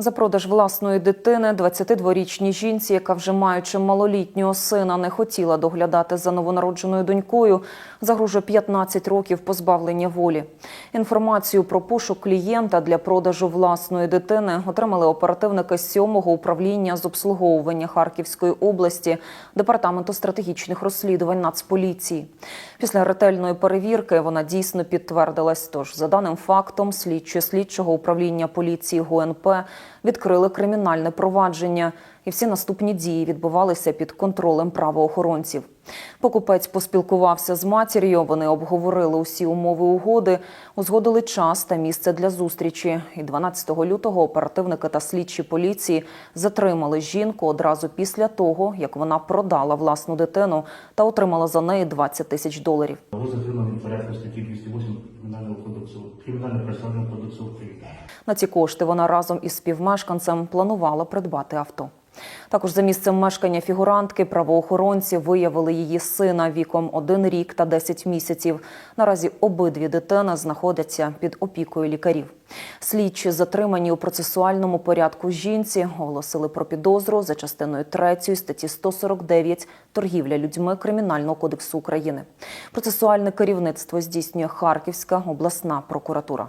За продаж власної дитини 22-річній жінці, яка вже маючи малолітнього сина, не хотіла доглядати за новонародженою донькою, загрожує 15 років позбавлення волі. Інформацію про пошук клієнта для продажу власної дитини отримали оперативники з 7-го управління з обслуговування Харківської області департаменту стратегічних розслідувань Нацполіції. Після ретельної перевірки вона дійсно підтвердилась. Тож, за даним фактом, слідчі слідчого управління поліції ГУНП відкрили кримінальне провадження, і всі наступні дії відбувалися під контролем правоохоронців. Покупець поспілкувався з матір'ю. Вони обговорили усі умови угоди, узгодили час та місце для зустрічі. І 12 лютого оперативники та слідчі поліції затримали жінку одразу після того, як вона продала власну дитину та отримала за неї 20 тисяч доларів. Ви затримані в порядку статті 208 Кримінального кодексу Кримінально-процесуального кодексу України. На ці кошти вона разом із співмешканцем планувала придбати авто. Також за місцем мешкання фігурантки правоохоронці виявили її сина віком 1 рік та 10 місяців. Наразі обидві дитини знаходяться під опікою лікарів. Слідчі затримані у процесуальному порядку жінці оголосили про підозру за частиною 3 статті 149 торгівля людьми Кримінального кодексу України. Процесуальне керівництво здійснює Харківська обласна прокуратура.